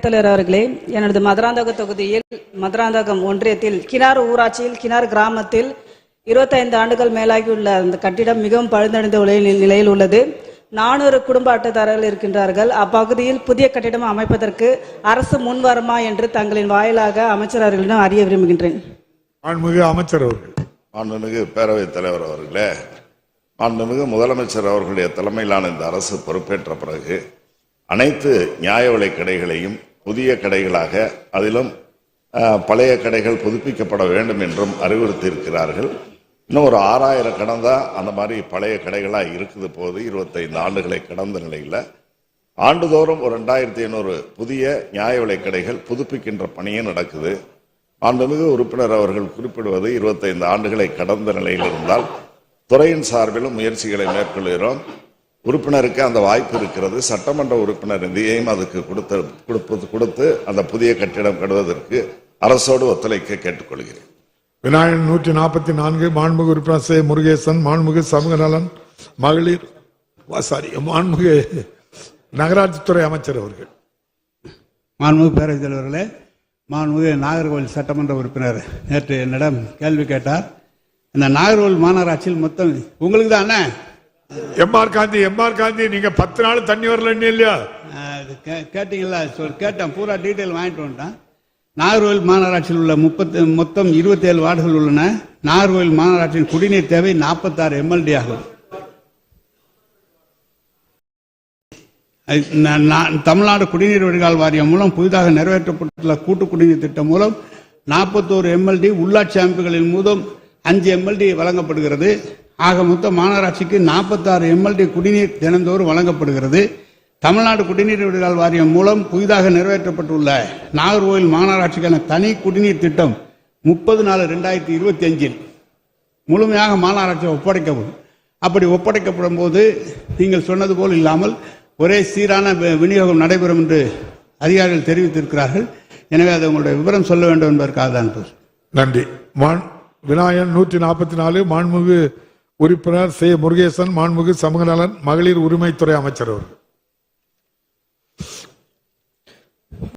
தலைவர் அவர்களே எனது மதுராந்தக தொகுதியில் மதுராந்தகம் ஒன்றியத்தில் கிணறு ஊராட்சியில் கிணறு கிராமத்தில் இருபத்தைந்து ஆண்டுகள் மேலாகியுள்ள அந்த கட்டிடம் மிகவும் பழுதடைந்த உலகில் நிலையில் உள்ளது. நானூறு குடும்ப அட்டைதாரர்கள் இருக்கின்றார்கள். அப்பகுதியில் புதிய கட்டிடம் அமைப்பதற்கு அரசு முன்வருமா என்று தங்களின் வாயிலாக அமைச்சர் அவர்களிடம் அறிய விரும்புகின்றேன். மாண்புமிகு அமைச்சர் அவர்கள். மாண்புமிகு பேரவைத் தலைவர் அவர்களே மாண்புமிகு முதலமைச்சர் அவர்களுடைய தலைமையிலான இந்த அரசு பொறுப்பேற்ற பிறகு அனைத்து நியாய விலைக் கடைகளையும் புதிய கடைகளாக அதிலும் பழைய கடைகள் புதுப்பிக்கப்பட வேண்டும் என்றும் அறிவுறுத்தியிருக்கிறார்கள். இன்னும் ஒரு ஆறாயிரம் கடந்தா அந்த மாதிரி பழைய கடைகளாக இருக்குது போது இருபத்தைந்து ஆண்டுகளை கடந்த நிலையில். ஆண்டுதோறும் ஒரு ரெண்டாயிரத்தி ஐநூறு புதிய நியாய விலை கடைகள் புதுப்பிக்கின்ற பணியும் நடக்குது. மாண்புமிகு உறுப்பினர் அவர்கள் குறிப்பிடுவது இருபத்தைந்து ஆண்டுகளை கடந்த நிலையில் இருந்தால் துறையின் சார்பிலும் முயற்சிகளை மேற்கொள்கிறோம். உறுப்பினருக்கு அந்த வாய்ப்பு இருக்கிறது. சட்டமன்ற உறுப்பினர் நிதியையும் அதுக்கு கொடுத்து கொடுப்பது கொடுத்து அந்த புதிய கட்டிடம் கட்டுவதற்கு அரசோடு ஒத்துழைக்க கேட்டுக்கொள்கிறேன். விநாயகன் நூற்றி நாற்பத்தி நான்கு மாண்புமிகு உறுப்பினர் சே. முருகேசன் மாண்புமிகு சமூக நலன் மகளிர் சாரி மாண்புமிகு நகராட்சித்துறை அமைச்சர் அவர்கள். மாண்புமிகு பேரவைத் தலைவர்களே மாண்புமிகு நாகர்கோவில் சட்டமன்ற உறுப்பினர் நேற்று என்னிடம் கேள்வி கேட்டார். இந்த நாகர்கோவில் மாநகராட்சியில் மொத்தம் உங்களுக்கு தானே எம்ஆர் காந்தி எம்ஆர் காந்தி நீங்க பத்து நாள் தண்ணி வரல இல்லையா? கேட்டீங்களா சொல் கேட்டேன். பூரா டீட்டெயில் வாங்கிட்டு வந்துட்டேன். நாகர்கோவில் மாநகராட்சியில் உள்ள முப்பத்தி மொத்தம் இருபத்தேழு வார்டுகள் உள்ளன. நாகர்கோவில் மாநகராட்சியின் குடிநீர் தேவை நாற்பத்தாறு எம்எல்டி ஆகும். தமிழ்நாடு குடிநீர் வடிகால் வாரியம் மூலம் புதிதாக நிறைவேற்றப்பட்டுள்ள கூட்டு குடிநீர் திட்டம் மூலம் நாற்பத்தோரு எம்எல்டி உள்ளாட்சி அமைப்புகளின் மூலம் அஞ்சு எம்எல்டி வழங்கப்படுகிறது. ஆக மொத்த மாநகராட்சிக்கு நாற்பத்தாறு எம்எல்டி குடிநீர் தினந்தோறும் வழங்கப்படுகிறது. தமிழ்நாடு குடிநீர் விடுதல் வாரியம் மூலம் புதிதாக நிறைவேற்றப்பட்டுள்ள நாகர்கோவில் மாநகராட்சிக்கான தனி குடிநீர் திட்டம் முப்பது நாலு ரெண்டாயிரத்தி இருபத்தி அஞ்சில் முழுமையாக மாநகராட்சி ஒப்படைக்கப்படும் அப்படி ஒப்படைக்கப்படும் போது நீங்கள் சொன்னது போல் இல்லாமல் ஒரே சீரான விநியோகம் நடைபெறும் என்று அதிகாரிகள் தெரிவித்திருக்கிறார்கள். எனவே அதை உங்களுடைய விவரம் சொல்ல வேண்டும் என்பதற்காக தான் நன்றி. மான் விநாயகன் நூற்றி நாற்பத்தி நாலு மாண்புமிகு உறுப்பினர் சே. முருகேசன் மாண்புமிகு சமூக நலன் மகளிர் உரிமைத்துறை அமைச்சர் அவர்கள்.